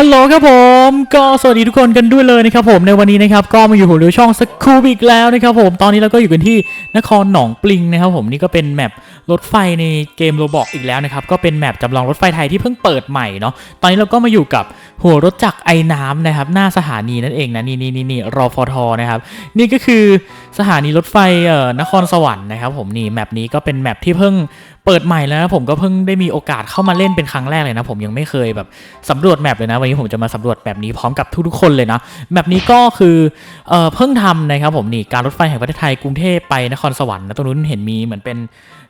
ฮัลโหลครับผมก็สวัสดีทุกคนกันด้วยเลยนะครับผมในวันนี้นะครับก็มาอยู่หัวเรือช่องสกูบอีกแล้วนะครับผมตอนนี้เราก็อยู่กันที่นครหนองปลิงนะครับผมนี่ก็เป็นแมปรถไฟในเกมโรบอกอีกแล้วนะครับก็เป็นแมปจำลองรถไฟไทยที่เพิ่งเปิดใหม่เนาะตอนนี้เราก็มาอยู่กับหัวรถจักรไอ้น้ำนะครับหน้าสถานีนั่นเองนะนี่นี่นี่นี่รอฟอทอนะครับนี่ก็คือสถานีรถไฟเอ่อนครสวรรค์นะครับผมนี่แมปนี้ก็เป็นแมปที่เพิ่ง เปิดใหม่แล้วนะผมก็เพิ่งได้มีโอกาสเข้ามาเล่นเป็นครั้งแรกเลยนะ ผมยังไม่เคยแบบสำรวจแมปเลยนะ วันนี้ผมจะมาสำรวจแบบนี้พร้อมกับทุกๆคนเลยนะแมปนี้ก็คือเออเพิ่งทำนะครับผมนี่การรถไฟแห่งประเทศไทยกรุงเทพไปนครสวรรค์นะตรงนู้นเห็นมีเหมือนเป็น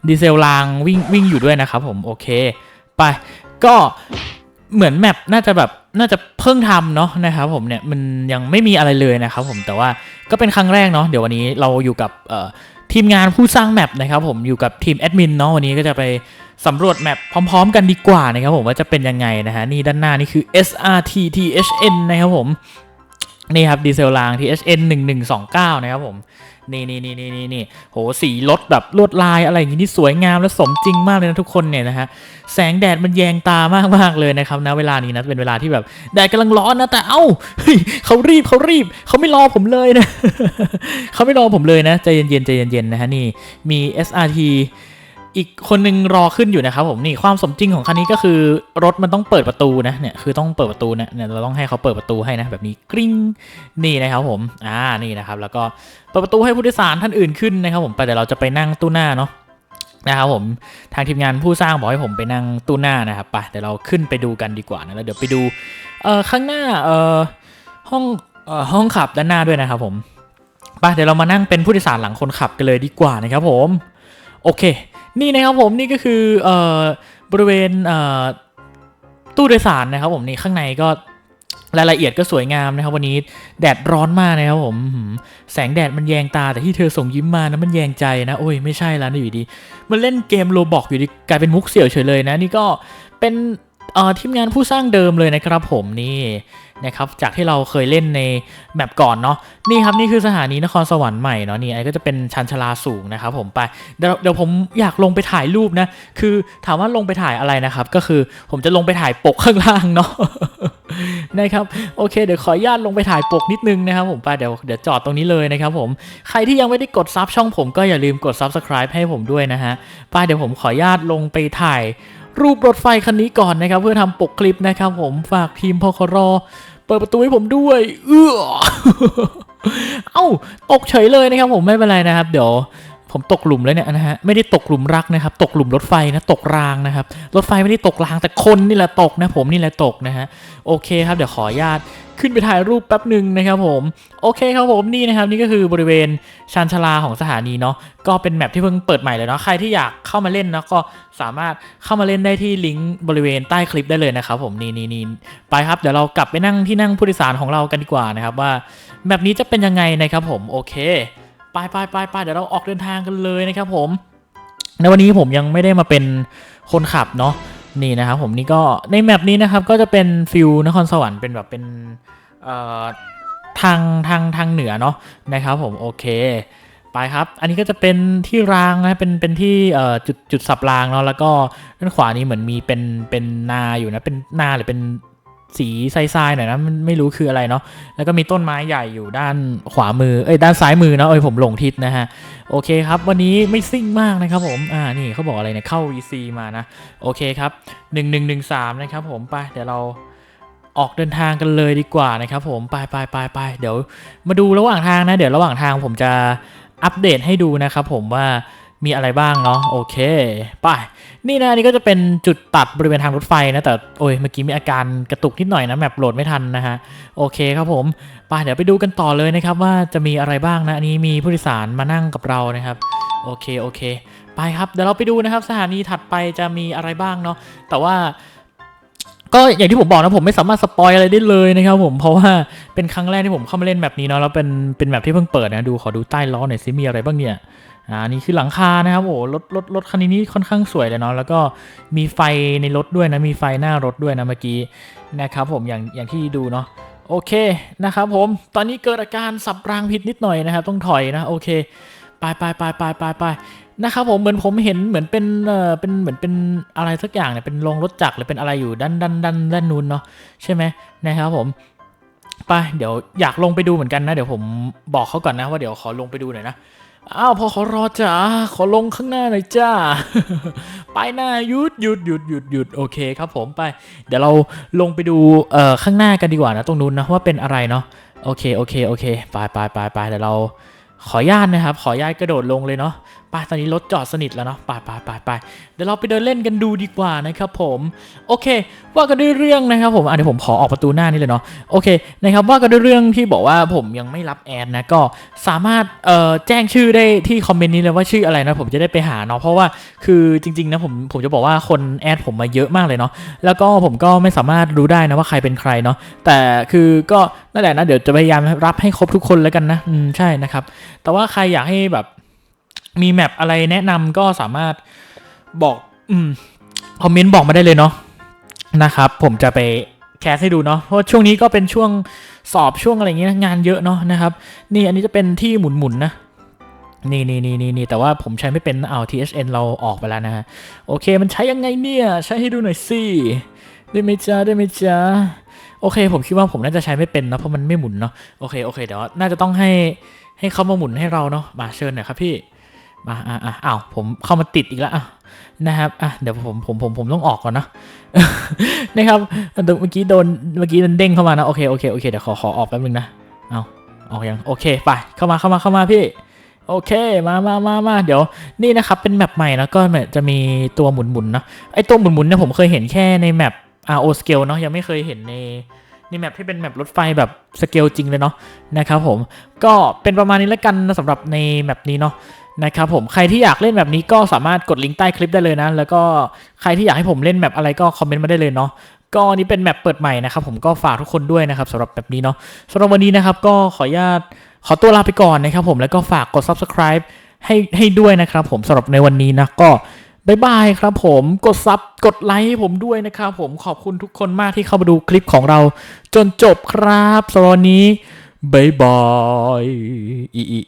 ดีเซลรางวิ่งวิ่งอยู่ด้วยนะครับผมโอเค ไปก็เหมือนแมปน่าจะแบบน่าจะเพิ่งทำเนาะนะครับผมเนี่ยมันยังไม่มีอะไรเลยนะครับผมแต่ว่าก็เป็นครั้งแรกเนาะเดี๋ยววันนี้เราอยู่กับเอ่อ ทีมงานผู้สร้างแมปนะครับผมอยู่กับทีมแอดมินเนาะวันนี้ก็จะไปสำรวจแมปพร้อม ๆ กันดีกว่านะครับผมว่าจะเป็นยังไงนะฮะนี่ด้านหน้านี่คือ SRT THN นะครับผมนี่ครับดีเซลราง THN 1129 นะครับผม นี่นี่นี่นี่นี่นี่โหสีรถแบบลวดลายอะไรอย่างงี้ที่สวยงามและสมจริงมากเลยนะทุกคนเนี่ยนะฮะแสงแดดมันแยงตามากมากเลยนะครับนะเวลานี้นะเป็นเวลาที่แบบแดดกำลังร้อนนะแต่เอ้าเฮ้ยเขารีบเขารีบเขาไม่รอผมเลยนะเขาไม่รอผมเลยนะใจเย็นๆใจเย็นๆนะฮะนี่มี SRT อีกคนนึงรอขึ้นอยู่นะครับผมนี่ความสมจริงของคันนี้ก็คือรถมันต้องเปิดประตูนะเนี่ยคือต้องเปิดประตูนะเนี่ยเราต้องให้เขาเปิดประตูให้นะแบบนี้กริ๊งนี่นะครับผมอ่านี่นะครับแล้วก็เปิดประตูให้ผู้โดยสารท่านอื่นขึ้นนะครับผมไปแต่เราจะไปนั่งตู้หน้าเนาะนะครับผมทางทีมงานผู้สร้างบอกให้ผมไปนั่งตู้หน้านะครับไปเดี๋ยวเราขึ้นไปดูกันดีกว่านะแล้วเดี๋ยวไปดูเอ่อข้างหน้าเอ่อห้องเอ่อห้องขับด้านหน้าด้วยนะครับผมไปเดี๋ยวเรามานั่งเป็นผู้โดยสารหลังคนขับกันเลยดีกว่านะครับผม โอเค นี่นะครับผมนี่ก็คือเอ่อบริเวณเอ่อตู้โดยสารนะครับผมนี่ข้างในก็รายละเอียดก็สวยงามนะครับ วันนี้แดดร้อนมากนะครับผมแสงแดดมันแยงตาแต่ที่เธอส่งยิ้มมานะมันแยงใจนะโอ้ยไม่ใช่แล้วนะอยู่ดี มันเล่นเกมโลบอกอยู่ดีกลายเป็นมุกเสี่ยวเฉยเลยนะ นี่ก็เป็นทีมงานผู้สร้างเดิมเลยนะครับผมนี่ นะครับจากที่เราเคยเล่นในแมปก่อนเนาะนี่ครับนี่คือสถานีนครสวรรค์ใหม่เนาะนี่ไอ้ก็จะเป็นชันชลาสูงนะครับผมไปเดี๋ยวเดี๋ยวผมอยากลงไปถ่ายรูปนะ คือถามว่าลงไปถ่ายอะไรนะครับ ก็คือผมจะลงไปถ่ายปกข้างล่างเนาะนะครับโอเคเดี๋ยวขออนุญาตลงไปถ่ายปกนิดนึงนะครับผมไปเดี๋ยวเดี๋ยวจอดตรงนี้เลยนะครับผมใครที่ยังไม่ได้กดซับช่องผมก็อย่าลืมกด subscribe ให้ผมด้วยนะฮะไปเดี๋ยวผมขออนุญาตลงไปถ่ายรูปรถไฟคันนี้ก่อนนะครับ เพื่อทำปกคลิปนะครับผมฝากทีมพคร เปิดประตูให้ผมด้วย เอื้อ เอ้า ตกเฉยเลยนะครับผมไม่เป็นไรนะครับ เดี๋ยว ผมตกหลุมแล้วเนี่ยนะฮะไม่ได้ตกหลุมรักนะครับ ตกหลุมรถไฟนะตกรางนะครับ รถไฟไม่ได้ตกรางแต่คนนี่แหละตกนะผมนี่แหละตกนะฮะโอเคครับเดี๋ยวขออนุญาตขึ้นไปถ่ายรูปแป๊บหนึ่งนะครับผมโอเคครับผมนี่นะครับนี่ก็คือบริเวณชานชาลาของสถานีเนาะก็เป็นแมปที่เพิ่งเปิดใหม่เลยเนาะใครที่อยากเข้ามาเล่นเนาะก็สามารถเข้ามาเล่นได้ที่ลิงก์บริเวณใต้คลิปได้เลยนะครับผมนี่นี่นี่ไปครับเดี๋ยวเรากลับไปนั่งที่นั่งผู้โดยสารของเรากันดีกว่านะครับว่าแบบนี้จะเป็นยังไงนะครับผมโอเค ไปไปไปไปเดี๋ยวเราออกเดินทางกันเลยนะครับผมในวันนี้ผมยังไม่ได้มาเป็นคนขับเนาะนี่นะครับผมนี่ก็ในแมปนี้นะครับก็จะเป็นฟิลนครสวรรค์เป็นแบบเป็นทางทางทางเหนือเนาะนะครับผมโอเคไปครับ อันนี้ก็จะเป็นที่รางนะ เป็น เป็นที่จุดจุดสับรางเนาะ แล้วก็ด้านขวานี้เหมือนมีเป็น เป็นนาอยู่นะ เป็นนาหรือเป็น สีทรายๆหน่อยนะมันไม่รู้คืออะไรเนาะแล้วก็มีต้นไม้ใหญ่อยู่ด้านขวามือเอ้ยด้านซ้ายมือนะเอ้ยผมหลงทิศนะฮะโอเคครับวันนี้ไม่ซิ่งมากนะครับผมอ่านี่เขาบอกอะไรเนี่ยเข้า VC มานะโอเคครับ 1113 นะครับผมไปเดี๋ยวเราออกเดินทางกันเลยดีกว่านะครับผมไปไปไปไปเดี๋ยวมาดูระหว่างทางนะ เดี๋ยวระหว่างทางผมจะอัปเดตให้ดูนะครับผมว่า มีอะไรบ้างเนาะโอเคไปนี่นะอันนี่ก็จะเป็นจุดตัดบริเวณทางรถไฟนะ แต่โอ้ยเมื่อกี้มีอาการกระตุกนิดหน่อยนะแมปโหลดไม่ทันนะฮะโอเคครับผมไปเดี๋ยวไปดูกันต่อเลยนะครับว่าจะมีอะไรบ้างนะอันนี้มีผู้โดยสารมานั่งกับเรานะครับโอเคโอเค ไปครับเดี๋ยวเราไปดูนะครับ สถานีถัดไปจะมีอะไรบ้างเนาะแต่ว่าก็อย่างที่ผมบอกนะผมไม่สามารถสปอยอะไรได้เลยนะครับผมเพราะว่าเป็นครั้งแรกที่ผมเข้ามาเล่นแบบนี้เนาะแล้วเป็นเป็นแบบที่เพิ่งเปิดนะดูขอดูใต้ล้อหน่อยสิมีอะไรบ้างเนี่ย อ่านี่คือหลังคานะครับโอ้รถรถรถคันนี้นี่ค่อนข้างสวยเลยเนาะแล้วก็มีไฟในรถด้วยนะมีไฟหน้ารถด้วยนะเมื่อกี้นะครับผมอย่างอย่างที่ดูเนาะโอเคนะครับผมตอนนี้เกิดอาการสับรางผิดนิดหน่อยนะครับต้องถอยนะโอเคไปไปไปไปไปไปนะครับผมเหมือนผมเห็นเหมือนเป็นเอ่อเป็นเหมือนเป็นอะไรสักอย่างเนี่ยเป็นโรงรถจักรหรือเป็นอะไรอยู่ด้านด้านด้านด้านนู้นเนาะใช่ไหมนะครับผมไปเดี๋ยวอยากลงไปดูเหมือนกันนะเดี๋ยวผมบอกเขาก่อนนะว่าเดี๋ยวขอลงไปดูหน่อยนะ อ้าวพอขอรอจ้าขอลงข้างหน้าหน่อยจ้า ไปหน้าหยุดหยุดหยุดหยุดหยุดโอเคครับผมไป เดี๋ยวเราลงไปดูเอ่อข้างหน้ากันดีกว่านะตรงนู้นนะว่าเป็นอะไรเนาะโอเคโอเคโอเคไปไปไปไปเดี๋ยวเราขออนุญาตนะครับ ขออนุญาตกระโดดลงเลยเนาะไปตอนนี้รถจอดสนิทแล้วเนาะไปไปไปไปเดี๋ยวเราไปเดินเล่นกันดูดีกว่านะครับผมโอเค ว่ากันด้วยเรื่องนะครับผมอะเดี๋ยวผมขอออกประตูหน้านี่เลยเนาะโอเคนะครับว่ากันด้วยเรื่องที่บอกว่าผมยังไม่รับแอดนะก็สามารถเอ่อแจ้งชื่อได้ที่คอมเมนต์นี้เลยว่าชื่ออะไรนะผมจะได้ไปหาเนาะเพราะว่าคือจริงๆนะผมผมจะบอกว่าคนแอดผมมาเยอะมากเลยเนาะแล้วก็ผมก็ไม่สามารถรู้ได้นะว่าใครเป็นใครเนาะแต่คือก็นั่นแหละนะเดี๋ยวจะพยายามรับให้ครบทุกคนแล้วกันนะอืมใช่นะครับแต่ว่าใครอยากให้แบบ มีแมปอะไรแนะนำก็สามารถบอกอืมคอมเมนต์บอกมาได้เลยเนาะนะครับ ผมจะไปแคสให้ดูเนาะเพราะช่วงนี้ก็เป็นช่วงสอบช่วงอะไรเงี้ยงานเยอะเนาะนะครับ นี่อันนี้จะเป็นที่หมุนๆนะนี่นี่นี่นี่นี่แต่ว่าผมใช้ไม่เป็นเอา THN เราออกไปแล้วนะฮะโอเคมันใช้ยังไงเนี่ย ใช้ให้ดูหน่อยสิได้ไหมจ๊ะได้ไหมจ๊ะโอเค ผมคิดว่าผมน่าจะใช้ไม่เป็นนะเพราะมันไม่หมุนเนาะโอเคโอเคเดี๋ยวน่าจะต้องให้ให้เขามาหมุนให้เราเนาะมาเชิญหน่อยครับพี่ มาอะอะอ้าวผมเข้ามาติดอีกแล้วอะนะครับอะเดี๋ยวผมผมผมผมต้องออกก่อนนะนะครับเมื่อกี้โดนเมื่อกี้มันเด้งเข้ามานะโอเคโอเคโอเคเดี๋ยวขอขอออกแป๊บนึงนะเอาออกยังโอเคไปเข้ามาเข้ามาเข้ามาพี่โอเค มามามามาเดี๋ยว นี่นะครับเป็นแมปใหม่นะก็จะมีตัวหมุนๆเนาะไอตัวหมุนๆเนี่ยผมเคยเห็นแค่ในแมป RO Scale เนาะยังไม่เคยเห็นในในแมปที่เป็นแมปรถไฟแบบสเกลจริงเลยเนาะนะครับผมก็เป็นประมาณนี้แล้วกันสำหรับในแมปนี้เนาะ นะครับผมใครที่อยากเล่นแบบนี้ก็สามารถกดลิงก์ใต้คลิปได้เลยนะ แล้วก็ใครที่อยากให้ผมเล่นแบบอะไรก็คอมเมนต์มาได้เลยเนาะก็อันนี้เป็นแมปเปิดใหม่นะครับผมก็ฝากทุกคนด้วยนะครับสำหรับแบบนี้เนาะสำหรับวันนี้นะครับก็ขออนุญาตขอตัวลาไปก่อนนะครับผมแล้วก็ฝากกด subscribe ให้ให้ด้วยนะครับผมสำหรับในวันนี้นะก็บายบายครับผมกดซับกดไลค์ให้ผมด้วยนะครับผมขอบคุณทุกคนมากที่เข้ามาดูคลิปของเรา จนจบครับสำหรับวันนี้บายบายอีอี